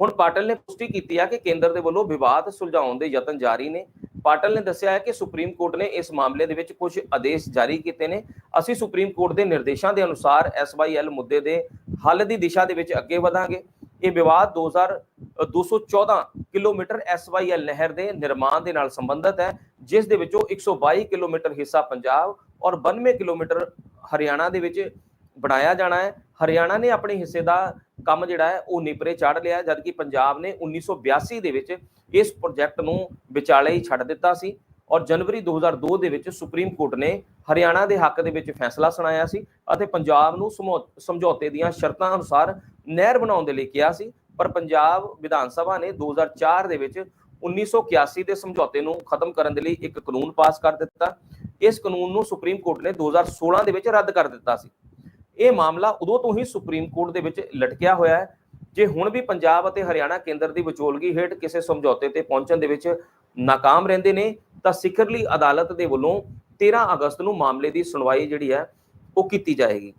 [SPEAKER 1] ਹੁਣ ਪਾਟਲ ਨੇ ਪੁਸ਼ਟੀ ਕੀਤੀ ਹੈ ਕਿ ਕੇਂਦਰ ਦੇ ਵੱਲੋਂ ਵਿਵਾਦ ਸੁਲਝਾਉਣ ਦੇ ਯਤਨ ਜਾਰੀ ਨੇ। ਪਾਟਲ ਨੇ ਦੱਸਿਆ ਹੈ ਕਿ ਸੁਪਰੀਮ ਕੋਰਟ ਨੇ ਇਸ ਮਾਮਲੇ ਦੇ ਵਿੱਚ ਕੁਝ ਆਦੇਸ਼ ਜਾਰੀ ਕੀਤੇ ਨੇ। ਅਸੀਂ ਸੁਪਰੀਮ ਕੋਰਟ ਦੇ ਨਿਰਦੇਸ਼ਾਂ ਦੇ ਅਨੁਸਾਰ ਐਸਵਾਈਐਲ ਮੁੱਦੇ ਦੇ ਹੱਲ ਦੀ ਦਿਸ਼ਾ ਦੇ ਵਿੱਚ ਅੱਗੇ ਵਧਾਂਗੇ। ਇਹ ਵਿਵਾਦ 2000 ਅ, 214 ਕਿਲੋਮੀਟਰ ਐਸਵਾਈਐਲ ਨਹਿਰ ਦੇ ਨਿਰਮਾਣ ਦੇ ਨਾਲ ਸੰਬੰਧਿਤ ਹੈ ਜਿਸ ਦੇ ਵਿੱਚੋਂ 122 ਕਿਲੋਮੀਟਰ ਹਿੱਸਾ ਪੰਜਾਬ ਔਰ 92 ਕਿਲੋਮੀਟਰ ਹਰਿਆਣਾ ਦੇ ਵਿੱਚ ਬਣਾਇਆ ਜਾਣਾ ਹੈ। ਹਰਿਆਣਾ ਨੇ ਆਪਣੇ ਹਿੱਸੇ ਦਾ ਕੰਮ ਜਿਹੜਾ ਹੈ ਉਹ ਨਿਪਰੇ ਚੜ ਲਿਆ ਜਦਕਿ ਪੰਜਾਬ ਨੇ 1982 ਦੇ ਵਿੱਚ ਇਸ ਪ੍ਰੋਜੈਕਟ ਨੂੰ ਵਿਚਾਲੇ ਹੀ ਛੱਡ ਦਿੱਤਾ ਸੀ ਔਰ ਜਨਵਰੀ 2002 ਦੇ ਵਿੱਚ ਸੁਪਰੀਮ ਕੋਰਟ ਨੇ ਹਰਿਆਣਾ ਦੇ ਹੱਕ ਦੇ ਵਿੱਚ ਫੈਸਲਾ ਸੁਣਾਇਆ ਸੀ ਅਤੇ ਪੰਜਾਬ ਨੂੰ ਸਮਝੌਤੇ ਦੀਆਂ ਸ਼ਰਤਾਂ ਅਨੁਸਾਰ ਨਹਿਰ ਬਣਾਉਣ ਦੇ ਲਈ ਕਿਹਾ ਸੀ, ਪਰ ਪੰਜਾਬ ਵਿਧਾਨ ਸਭਾ ਨੇ 2004 ਦੇ ਵਿੱਚ 1981 ਦੇ ਸਮਝੌਤੇ ਨੂੰ ਖਤਮ ਕਰਨ ਦੇ ਲਈ ਇੱਕ ਕਾਨੂੰਨ ਪਾਸ ਕਰ ਦਿੱਤਾ। ਇਸ ਕਾਨੂੰਨ ਨੂੰ ਸੁਪਰੀਮ ਕੋਰਟ ਨੇ 2016 ਦੇ ਵਿੱਚ ਰੱਦ ਕਰ ਦਿੱਤਾ ਸੀ। ਇਹ ਮਾਮਲਾ ਉਦੋਂ ਤੋਂ ਹੀ ਸੁਪਰੀਮ ਕੋਰਟ ਦੇ ਵਿੱਚ ਲਟਕਿਆ ਹੋਇਆ ਹੈ। ਜੇ ਹੁਣ ਵੀ ਪੰਜਾਬ ਅਤੇ ਹਰਿਆਣਾ ਕੇਂਦਰ ਦੀ ਵਿਚੋਲਗੀ ਹੇਠ ਕਿਸੇ ਸਮਝੌਤੇ ਤੇ ਪਹੁੰਚਣ ਦੇ ਵਿੱਚ ਨਾਕਾਮ ਰਹਿੰਦੇ ਨੇ, ਤਾਂ ਸਿਖਰਲੀ ਅਦਾਲਤ ਦੇ ਵੱਲੋਂ 13 ਅਗਸਤ ਨੂੰ ਮਾਮਲੇ ਦੀ ਸੁਣਵਾਈ ਜਿਹੜੀ ਹੈ, ਉਹ ਕੀਤੀ ਜਾਏਗੀ।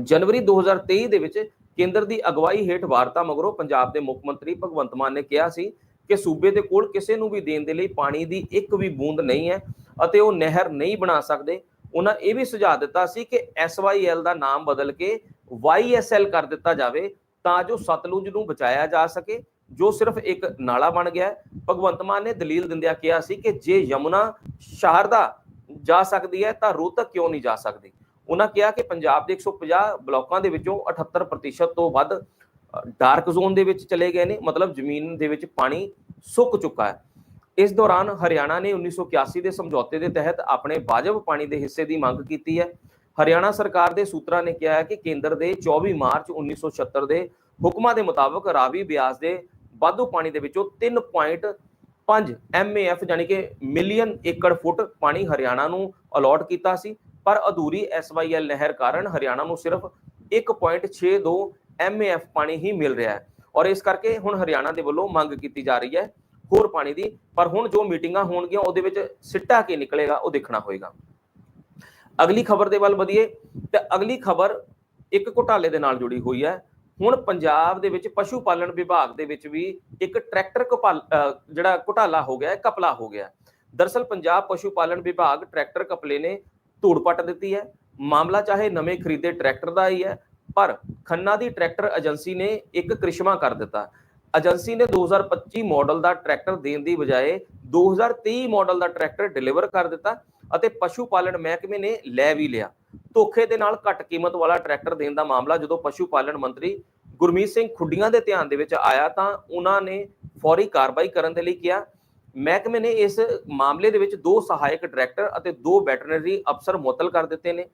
[SPEAKER 1] ਜਨਵਰੀ 2023 ਦੇ ਵਿੱਚ ਕੇਂਦਰ ਦੀ ਅਗਵਾਈ ਹੇਠ ਵਾਰਤਾ ਮਗਰੋਂ ਪੰਜਾਬ ਦੇ ਮੁੱਖ ਮੰਤਰੀ ਭਗਵੰਤ ਮਾਨ ਨੇ ਕਿਹਾ ਸੀ ਕਿ ਸੂਬੇ ਦੇ ਕੋਲ ਕਿਸੇ ਨੂੰ ਵੀ ਦੇਣ ਦੇ ਲਈ ਪਾਣੀ ਦੀ ਇੱਕ ਵੀ ਬੂੰਦ ਨਹੀਂ ਹੈ ਅਤੇ ਉਹ ਨਹਿਰ ਨਹੀਂ ਬਣਾ ਸਕਦੇ। ਉਹਨਾਂ ਇਹ ਵੀ ਸੁਝਾਅ ਦਿੱਤਾ ਸੀ ਕਿ SYL ਦਾ ਨਾਮ ਬਦਲ ਕੇ YSL ਕਰ ਦਿੱਤਾ ਜਾਵੇ ਤਾਂ ਜੋ ਸਤਲੁਜ ਨੂੰ ਬਚਾਇਆ ਜਾ ਸਕੇ, ਜੋ ਸਿਰਫ ਇੱਕ ਨਾਲਾ ਬਣ ਗਿਆ ਭਗਵੰਤ ਮਾਨ ਨੇ ਦਲੀਲ ਦਿੰਦਿਆਂ ਕਿਹਾ ਸੀ ਕਿ ਜੇ ਯਮੁਨਾ ਸ਼ਾਰਦਾ ਜਾ ਸਕਦੀ ਹੈ ਤਾਂ ਰੋਹਤਕ ਕਿਉਂ ਨਹੀਂ ਜਾ ਸਕਦੀ? ਉਹਨਾਂ ਕਿਹਾ ਕਿ ਪੰਜਾਬ ਦੇ 150 ਬਲਾਕਾਂ ਦੇ ਵਿੱਚੋਂ 78% ਤੋਂ ਵੱਧ ਡਾਰਕ ਜ਼ੋਨ ਦੇ ਵਿੱਚ ਚਲੇ ਗਏ ਨੇ, ਮਤਲਬ ਜ਼ਮੀਨ ਦੇ ਵਿੱਚ ਪਾਣੀ ਸੁੱਕ ਚੁੱਕਾ ਹੈ। ਇਸ ਦੌਰਾਨ ਹਰਿਆਣਾ ਨੇ 1981 ਦੇ ਸਮਝੌਤੇ ਦੇ ਤਹਿਤ ਆਪਣੇ ਵਾਜਬ ਪਾਣੀ ਦੇ ਹਿੱਸੇ ਦੀ ਮੰਗ ਕੀਤੀ ਹੈ। ਹਰਿਆਣਾ ਸਰਕਾਰ ਦੇ ਸੂਤਰਾਂ ਨੇ ਕਿਹਾ ਹੈ ਕਿ ਕੇਂਦਰ ਦੇ 24 ਮਾਰਚ 1976 ਦੇ ਹੁਕਮਾਂ ਦੇ ਮੁਤਾਬਕ ਰਾਵੀ ਬਿਆਸ ਦੇ ਵਾਧੂ ਪਾਣੀ ਦੇ ਵਿੱਚੋਂ 3.5 ਐਮਏਐਫ ਯਾਨੀ ਕਿ ਮਿਲੀਅਨ ਏਕੜ ਫੁੱਟ ਪਾਣੀ ਹਰਿਆਣਾ ਨੂੰ ਅਲਾਟ ਕੀਤਾ ਸੀ। ਪਰ ਅਧੂਰੀ ਐਸਵਾਈਐਲ ਨਹਿਰ ਕਾਰਨ ਹਰਿਆਣਾ ਨੂੰ ਸਿਰਫ 1.62 ਐਮਏਐਫ ਪਾਣੀ ਹੀ ਮਿਲ ਰਿਹਾ ਹੈ। ਔਰ ਇਸ ਕਰਕੇ ਹੁਣ ਹਰਿਆਣਾ ਦੇ ਵੱਲੋਂ ਮੰਗ ਕੀਤੀ ਜਾ ਰਹੀ ਹੈ ਹੋਰ ਪਾਣੀ ਦੀ। ਪਰ ਹੁਣ ਜੋ ਮੀਟਿੰਗਾਂ ਹੋਣਗੀਆਂ, ਉਹਦੇ ਵਿੱਚ ਸਿੱਟਾ ਕੀ ਨਿਕਲੇਗਾ, ਉਹ ਦੇਖਣਾ ਹੋਏਗਾ। ਅਗਲੀ ਖਬਰ ਦੇ ਵੱਲ ਵਧੀਏ, ਤੇ ਅਗਲੀ ਖਬਰ ਇੱਕ ਘੁਟਾਲੇ ਦੇ ਨਾਲ ਜੁੜੀ ਹੋਈ ਹੈ। ਹੁਣ ਪੰਜਾਬ ਦੇ ਵਿੱਚ ਪਸ਼ੂ ਪਾਲਣ ਵਿਭਾਗ ਦੇ ਵਿੱਚ ਵੀ ਇੱਕ ਟਰੈਕਟਰ ਘਪਾਲ- ਅਹ ਜਿਹੜਾ ਘੁਟਾਲਾ ਹੋ ਗਿਆ ਕਪਲਾ ਹੋ ਗਿਆ। ਹੈ। ਦਰਸਲ ਪੰਜਾਬ ਪਸ਼ੂ ਪਾਲਣ ਵਿਭਾਗ ਟਰੈਕਟਰ ਕਪਲੇ ਨੇ ਧੂੜ ਪੱਟ ਦਿੱਤੀ ਹੈ। ਮਾਮਲਾ ਚਾਹੇ ਨਵੇਂ ਖਰੀਦੇ ਟਰੈਕਟਰ ਦਾ ਹੀ ਹੈ, ਪਰ ਖੰਨਾ ਦੀ ਟਰੈਕਟਰ ਏਜੰਸੀ ਨੇ ਇੱਕ ਕ੍ਰਿਸ਼ਮਾ ਕਰ ਦਿੱਤਾ। ਏਜੰਸੀ ਨੇ 2025 ਮਾਡਲ ਦਾ ਟਰੈਕਟਰ ਦੇਣ ਦੀ ਬਜਾਏ 2023 ਮਾਡਲ ਦਾ ਟਰੈਕਟਰ ਡਿਲੀਵਰ ਕਰ ਦਿੱਤਾ ਅਤੇ ਪਸ਼ੂ ਪਾਲਣ ਮਹਿਕਮੇ ਨੇ ਲੈ ਵੀ ਲਿਆ। ਧੋਖੇ ਦੇ ਨਾਲ ਘੱਟ ਕੀਮਤ ਵਾਲਾ ਟਰੈਕਟਰ ਦੇਣ ਦਾ ਮਾਮਲਾ ਜਦੋਂ ਪਸ਼ੂ ਪਾਲਣ ਮੰਤਰੀ ਗੁਰਮੀਤ ਸਿੰਘ ਖੁੱਡੀਆਂ ਦੇ ਧਿਆਨ ਦੇ ਵਿੱਚ ਆਇਆ ਤਾਂ ਉਹਨਾਂ ਨੇ ਫੌਰੀ ਕਾਰਵਾਈ ਕਰਨ ਦੇ ਲਈ ਕਿਹਾ। ਮਹਿਕਮੇ ਨੇ ਇਸ ਮਾਮਲੇ ਦੇ ਵਿੱਚ ਦੋ ਸਹਾਇਕ ਡਾਇਰੈਕਟਰ ਅਤੇ ਦੋ ਵੈਟਰਨਰੀ ਅਫਸਰ ਮੁਅੱਤਲ ਕਰ ਦਿੱਤੇ ਨੇ।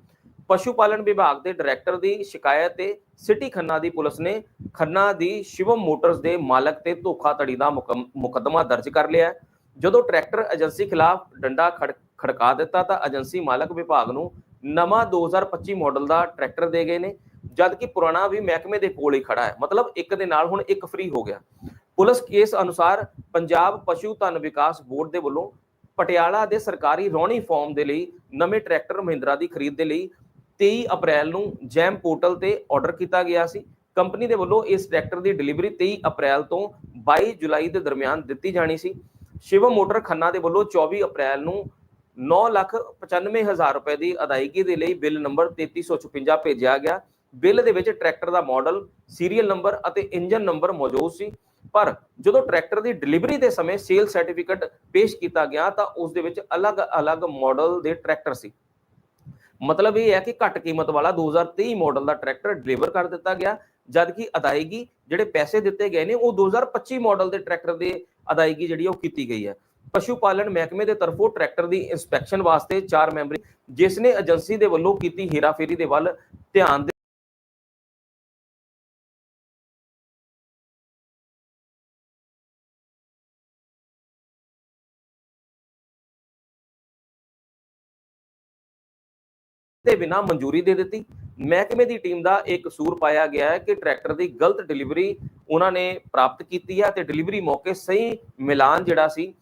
[SPEAKER 1] ਪਸ਼ੂ ਪਾਲਣ ਵਿਭਾਗ ਦੇ ਡਾਇਰੈਕਟਰ ਦੀ ਸ਼ਿਕਾਇਤ ਤੇ ਸਿਟੀ ਖੰਨਾ ਦੀ ਪੁਲਿਸ ਨੇ ਖੰਨਾ ਦੀ ਸ਼ਿਵਮ ਮੋਟਰਸ ਦੇ ਮਾਲਕ ਤੇ ਧੋਖਾਧੜੀ ਦਾ ਮੁਕਮ- ਮੁਕੱਦਮਾ ਦਰਜ ਕਰ ਲਿਆ ਜਦੋਂ ਟਰੈਕਟਰ ਏਜੰਸੀ ਖਿਲਾਫ ਡੰਡਾ ਖੜ- ਖੜਕਾ ਦਿੱਤਾ ਤਾਂ ਏਜੰਸੀ ਮਾਲਕ ਵਿਭਾਗ ਨੂੰ ਨਵਾਂ 2025 ਮਾਡਲ ਦਾ ਟਰੈਕਟਰ ਦੇ ਗਏ ਨੇ ਜਦ ਕਿ ਪੁਰਾਣਾ ਵੀ ਮਹਿਕਮੇ ਦੇ ਕੋਲ ਹੀ ਖੜਾ ਹੈ। ਮਤਲਬ ਇੱਕ ਦੇ ਨਾਲ ਹੁਣ ਇੱਕ ਫ੍ਰੀ ਹੋ ਗਿਆ। ਪੁਲਿਸ ਕੇਸ ਅਨੁਸਾਰ ਪੰਜਾਬ ਪਸ਼ੂ ਧਨ ਵਿਕਾਸ ਬੋਰਡ ਦੇ ਵੱਲੋਂ ਪਟਿਆਲਾ ਦੇ ਸਰਕਾਰੀ ਰੌਣੀ ਫਾਰਮ ਦੇ ਲਈ ਨਵੇਂ ਟਰੈਕਟਰ ਮਹਿੰਦਰਾ ਦੀ ਖਰੀਦ ਦੇ ਲਈ 23 ਅਪ੍ਰੈਲ ਨੂੰ ਜੈਮ ਪੋਰਟਲ ਤੇ ਆਰਡਰ ਕੀਤਾ ਗਿਆ ਸੀ। ਕੰਪਨੀ ਦੇ ਵੱਲੋਂ ਇਸ ਟਰੈਕਟਰ ਦੀ ਡਿਲੀਵਰੀ 23 ਅਪ੍ਰੈਲ ਤੋਂ 22 ਜੁਲਾਈ ਦੇ ਦਰਮਿਆਨ ਦਿੱਤੀ ਜਾਣੀ ਸੀ। ਸ਼ਿਵਮ ਮੋਟਰ ਖੰਨਾ ਦੇ ਵੱਲੋਂ 24 ਅਪ੍ਰੈਲ ਨੂੰ 995000 ਰੁਪਏ ਦੀ ਅਦਾਇਗੀ ਦੇ ਲਈ ਬਿੱਲ ਨੰਬਰ 3356 ਭੇਜਿਆ ਗਿਆ। ਬਿੱਲ ਦੇ ਵਿੱਚ ਟਰੈਕਟਰ ਦਾ ਮਾਡਲ, ਸੀਰੀਅਲ ਨੰਬਰ ਅਤੇ ਇੰਜਨ ਨੰਬਰ ਮੌਜੂਦ ਸੀ। ਪਰ ਜਦੋਂ ਟਰੈਕਟਰ ਦੀ ਡਿਲੀਵਰੀ ਦੇ ਸਮੇਂ ਸੇਲ ਸਰਟੀਫਿਕੇਟ ਪੇਸ਼ ਕੀਤਾ ਗਿਆ ਤਾਂ ਉਸ ਦੇ ਵਿੱਚ ਅਲੱਗ-ਅਲੱਗ ਮਾਡਲ ਦੇ ਟਰੈਕਟਰ ਸੀ। ਮਤਲਬ ਇਹ ਹੈ ਕਿ ਘੱਟ ਕੀਮਤ ਵਾਲਾ 2023 ਮਾਡਲ ਦਾ ਟਰੈਕਟਰ ਡਿਲੀਵਰ ਕਰ ਦਿੱਤਾ ਗਿਆ, ਜਦਕਿ ਅਦਾਇਗੀ ਜਿਹੜੇ ਪੈਸੇ ਦਿੱਤੇ ਗਏ ਨੇ, ਉਹ 2025 ਮਾਡਲ ਦੇ ਟਰੈਕਟਰ ਦੇ ਅਦਾਇਗੀ ਜਿਹੜੀ ਉਹ ਕੀਤੀ ਗਈ ਹੈ। ਪਸ਼ੂ ਪਾਲਣ ਮਹਿਕਮੇ ਦੇ ਤਰਫੋਂ ਟਰੈਕਟਰ ਦੀ ਇਨਸਪੈਕਸ਼ਨ ਵਾਸਤੇ ਚਾਰ ਮੈਂਬਰੀ, ਜਿਸ ਨੇ ਏਜੰਸੀ ਦੇ ਵੱਲੋਂ ਕੀਤੀ ਹੇਰਾਫੇਰੀ ਦੇ ਵੱਲ ਧਿਆਨ ਦੇ ਦੇ ਮਨਜ਼ੂਰੀ ਦੇ ਦਿੱਤੀ। ਮਹਿਕਮੇ ਦੀ ਟੀਮ ਦਾ ਇਹ ਕਸੂਰ ਪਾਇਆ ਗਿਆ ਹੈ ਕਿ ਟਰੈਕਟਰ ਦੀ ਗਲਤ ਡਿਲੀਵਰੀ ਉਹਨਾਂ ਨੇ ਪ੍ਰਾਪਤ ਕੀਤੀ ਹੈ ਤੇ ਡਿਲੀਵਰੀ ਮੌਕੇ ਸਹੀ ਮਿਲਾਨ ਜਿਹੜਾ ਸੀ,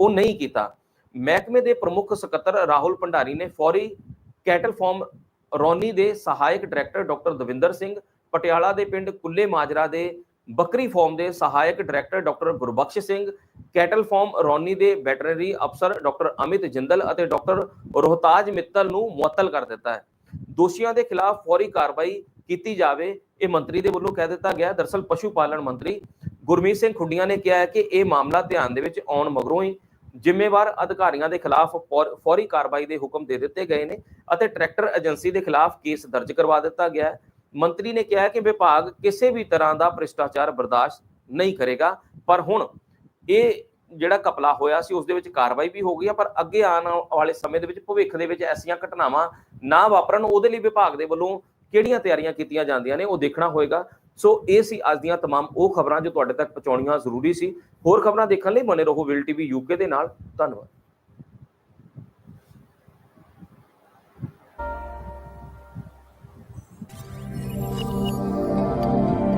[SPEAKER 1] ਉਹ ਨਹੀਂ ਕੀਤਾ। ਮਹਿਕਮੇ ਦੇ ਪ੍ਰਮੁੱਖ ਸਕੱਤਰ ਰਾਹੁਲ ਭੰਡਾਰੀ ਨੇ ਫੌਰੀ ਕੈਟਲ ਫਾਰਮ ਰੌਨੀ ਦੇ ਸਹਾਇਕ ਡਾਇਰੈਕਟਰ ਡਾਕਟਰ ਦਵਿੰਦਰ ਸਿੰਘ, ਪਟਿਆਲਾ ਦੇ ਪਿੰਡ ਕੁੱਲੇ ਮਾਜਰਾ ਦੇ ਬੱਕਰੀ ਫਾਰਮ ਦੇ ਸਹਾਇਕ director doctor Gurbakhsh Singh, cattle farm Rauni ਦੇ ਵੈਟਰਨਰੀ ਅਫਸਰ ਡਾਕਟਰ ਅਮਿਤ ਜਿੰਦਲ ਅਤੇ ਡਾਕਟਰ ਰੋਹਤਾਜ ਮਿੱਤਲ ਨੂੰ ਮੁਅੱਤਲ ਕਰ ਦਿੱਤਾ ਹੈ। ਦੋਸ਼ੀਆਂ ਦੇ ਖਿਲਾਫ ਫੌਰੀ ਕਾਰਵਾਈ ਕੀਤੀ ਜਾਵੇ, ਇਹ ਮੰਤਰੀ ਦੇ ਵੱਲੋਂ ਕਹਿ ਦਿੱਤਾ ਗਿਆ। ਦਰਸਲ ਪਸ਼ੂ ਪਾਲਣ ਮੰਤਰੀ ਗੁਰਮੀਤ ਸਿੰਘ ਖੁੱਡੀਆਂ ਨੇ ਕਿਹਾ ਹੈ ਕਿ ਇਹ ਮਾਮਲਾ ਧਿਆਨ ਦੇ ਵਿੱਚ ਆਉਣ ਮਗਰੋਂ ਹੀ ਜ਼ਿੰਮੇਵਾਰ ਅਧਿਕਾਰੀਆਂ ਦੇ ਖਿਲਾਫ ਫੌਰੀ ਕਾਰਵਾਈ ਦੇ ਹੁਕਮ ਦੇ ਦਿੱਤੇ ਗਏ ਨੇ ਅਤੇ ਟਰੈਕਟਰ ਏਜੰਸੀ ਦੇ ਖਿਲਾਫ ਕੇਸ ਦਰਜ ਕਰਵਾ ਦਿੱਤਾ ਗਿਆ ਹੈ। ਮੰਤਰੀ ਨੇ ਕਿਹਾ ਕਿ ਵਿਭਾਗ ਕਿਸੇ ਵੀ ਤਰ੍ਹਾਂ ਦਾ ਭ੍ਰਿਸ਼ਟਾਚਾਰ ਬਰਦਾਸ਼ਤ ਨਹੀਂ ਕਰੇਗਾ ਪਰ ਹੁਣ ਇਹ ਜਿਹੜਾ ਕਪਲਾ ਹੋਇਆ ਸੀ ਉਸ ਦੇ ਵਿੱਚ ਕਾਰਵਾਈ ਵੀ ਹੋ ਗਈ ਹੈ ਪਰ ਅੱਗੇ ਆਉਣ ਵਾਲੇ ਸਮੇਂ ਦੇ ਵਿੱਚ ਭਵਿੱਖ ਦੇ ਵਿੱਚ ਐਸੀਆਂ ਘਟਨਾਵਾਂ ਨਾ ਵਾਪਰਨ ਉਹਦੇ ਲਈ ਵਿਭਾਗ ਦੇ ਵੱਲੋਂ ਕਿਹੜੀਆਂ ਤਿਆਰੀਆਂ ਕੀਤੀਆਂ ਜਾਂਦੀਆਂ ਨੇ ਉਹ ਦੇਖਣਾ ਹੋਏਗਾ ਸੋ ਇਹ ਸੀ ਅੱਜ ਦੀਆਂ तमाम ਉਹ ਖਬਰਾਂ ਜੋ ਤੁਹਾਡੇ ਤੱਕ ਪਹੁੰਚਾਉਣੀਆਂ ਜ਼ਰੂਰੀ ਸੀ ਹੋਰ ਖਬਰਾਂ ਦੇਖਣ ਲਈ ਬਨੇ ਰਹੋ ਵਿਲ ਟੀਵੀ ਯੂਕੇ ਦੇ ਨਾਲ ਧੰਨਵਾਦ